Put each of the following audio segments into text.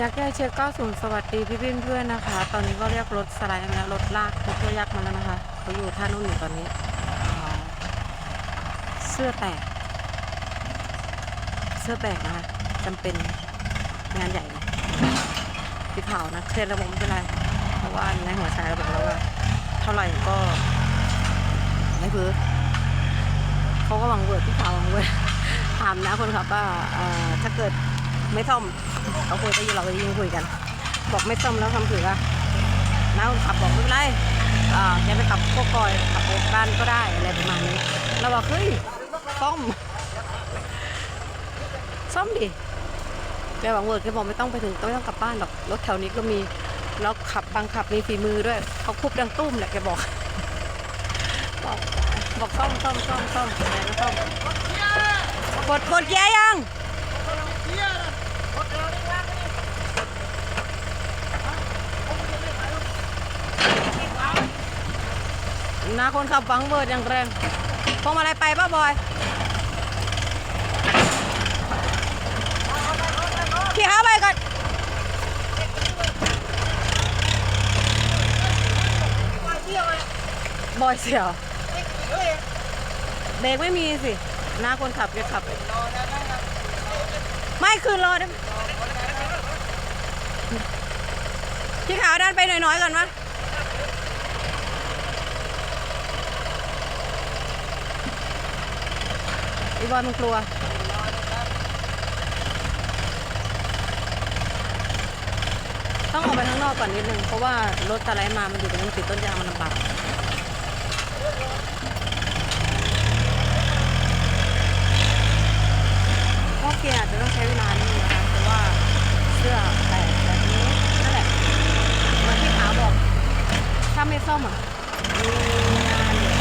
อยากแก้เช็ค90 สวัสดีพี่พี่เพื่อนนะคะ ตอนนี้ก็เรียกรถสไลด์มาแล้วรถลากรถยักษ์มาแล้วนะคะเขาอยู่ท่านุ่นอยู่ตอนนี้ เสื้อแตก เสื้อแตกนะคะจำเป็นงานใหญ่เลยพี่ขาวนะเครียดแล้วผมไม่เป็นไรเพราะว่าในหัวใจเราบอกแล้วว่าเท่าไหร่ก็ไม่พื้นเขาก็หวังเวิร์ดพี่ขาวหวังเวิร์ดถามนะคนขับว่าถ้าเกิด ไม่ซ่อมเขาคุยได้ยินเราก็ยิ่งคุยกัน บอกไม่ซ่อมแล้วคำถือว่าน้าคนขับบอกไม่เป็นไรอ่าแกไปขับพวกกอยขับโอกันก็ได้อะไรประมาณนี้เราบอกเฮ้ยซ่อมซ่อมดิแกหวังเวิร์ดแกบอกไม่ต้องไปถึงต้องไม่ต้องกลับบ้านหรอกรถแถวนี้ก็มีแล้วขับบางขับมีฝีมือด้วยเขาคุบดังตุ้มแหละแกบอกบอกบอกซ่อมซ่อมซ่อมซ่อมไหนก็ซ่อมกดกดเกียร์ยัง นาคนขับฟังเบิร์ดอย่างแรงพวงมาลัยไปป่ะบอย ขี่หาไปก่อนบอยเสียวเบรกไม่มีสิหน้าคนขับแกขับ ไม่คืนรอได้พี่ขาวดันไปหน่อยๆก่อนมะ อีบอลมันกลัวต้องออกไปข้างนอกก่อนนิดนึง เพราะว่ารถสไลมา มันอยู่ตรงนี้ติดต้นยางมันลำบากเพราะเกียร์อาจจะต้องใช้เวลานิดนึงนะคะ เพราะว่าเสื้อแตกแบบนี้นั่นแหละเหมือนที่ขาบอก ถ้าไม่ซ่อมอะมีงานเดี๋ยว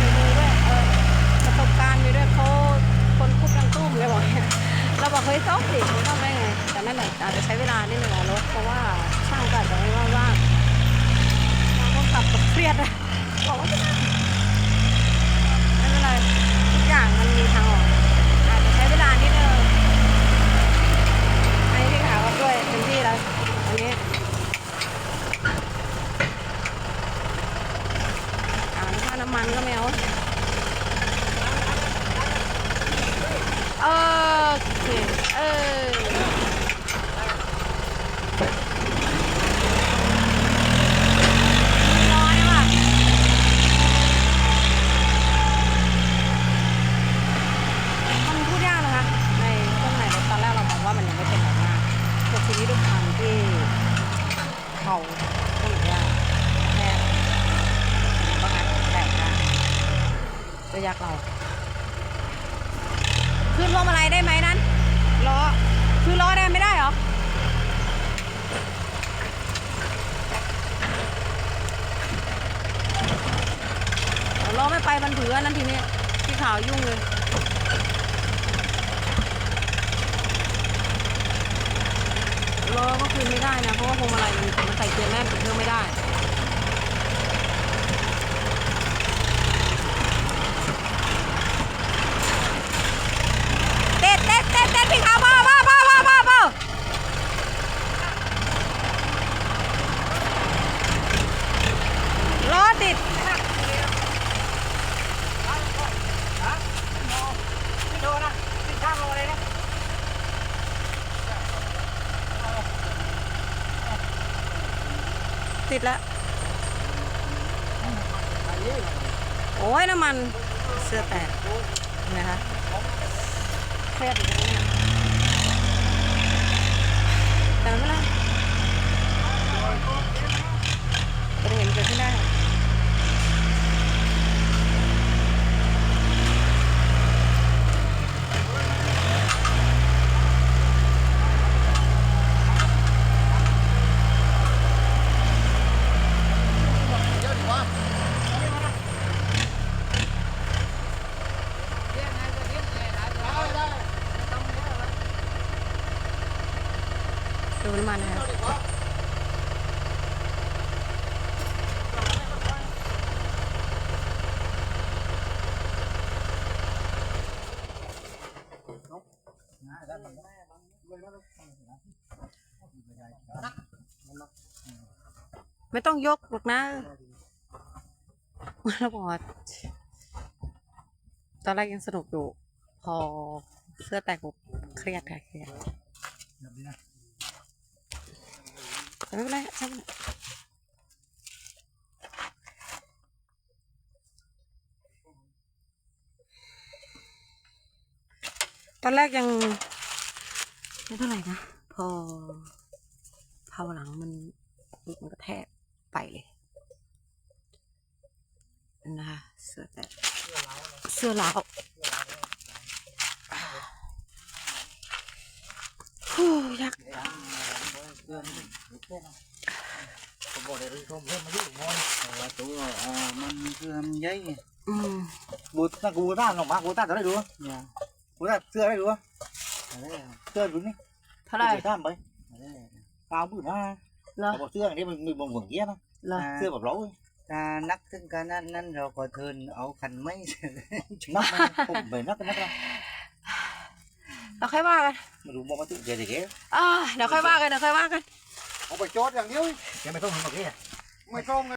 มีดูด้วยเออ ประสบการณ์มีด้วยเขาคนคุบดังตุ้มเลยบอกเนี่ยเราบอกเฮ้ยซ่อมสิมันซ่อมได้ไง แต่นั่นแหละอาจจะใช้เวลานิดนึงอะรถเพราะว่าช่างก็อาจจะไม่ว่างว่างบางคนขับแบบเครียดอะบอกว่าไม่เป็นไรทุกอย่างมันมีทางออกอาจจะใช้เวลานิดนึงอันนี้พี่ขาวก็ด้วยเต็มที่แล้วอันนี้อ่าค่าน้ำมันก็ไม่เอา โอ เคเออน้อยว่ะมันพูดยากนะคะ ในเครื่องในรถตอนแรกเรามองว่ามันยังไม่เป็นแบบมากแต่ทีนี้ด้วยความที่เขาก็เหมือนว่าแค่ก็งัดแตกได้ก็ยากเราขึ้นพวงมาลัยได้ไหมนั้น ล้อ คือล้อได้ไม่ได้เหรอ ล้อไม่ไปมันเผือนั่นทีนี้พี่ขาวยุ่งเลยล้อก็คืนไม่ได้นะ เพราะว่าพวงมาลัยมันมันใส่เกียร์แน่นเครื่องไม่ได้เต็ดเต็ดเต็ดเต็ดพี่ขาวพ่อพ่อพ่อพ่อพ่อพ่อล้อติด ไม่โดนนะติดข้างโลเลยนะ ติดแล้วโอ้ยน้ำมันเสื้อแตกนะคะเครียดอยู่นะเนี่ยแต่ไม่เป็นไร เติมน้ำมันนะครับไม่ต้องยกหรอกนะมาแล้วพอตอนแรกยังสนุกอยู่ พอเสื้อแตกปุ๊บเครียดค่ะเครียด แบบนี้นะแต่ไม่เป็นไรช่างมันตอนแรกยังไม่เท่าไหร่นะ พอพาวหลังมันมันก็แทบไปเลยนะคะเสื้อแต่เสื้อลาวฮู้ยากเพื่อนเพื่อนผมบอกเลยผมเพื่อนมาอยู่มอนแต่ตัวอ่ามันคือมันใหญ่อืมกูตั้ งกูตั้งลงมากูตั้งจะได้ดูเนี่ยกูตั้งเสื้อได้ดูเสื้อดูนี่เท่าไหร่ตั้งไปตาบื้อหน้าเหรอบอกเสื้อ เงี้ยนะเหรอเสื้อแบบเราถ้านักถึงขนาดนั้นเราก็เทินเอาคันไม้นักผมไปนักนักนะเราค่อยว่ากันมาดูมองมาตื่นเจอเด็กอ่าเดี๋ยวค่อยว่ากันเดี๋ยวค่อยว่ากัน เอาไปจอดอย่างเดียวแกไม่ต้องทำแบบนี้ไม่ต้อง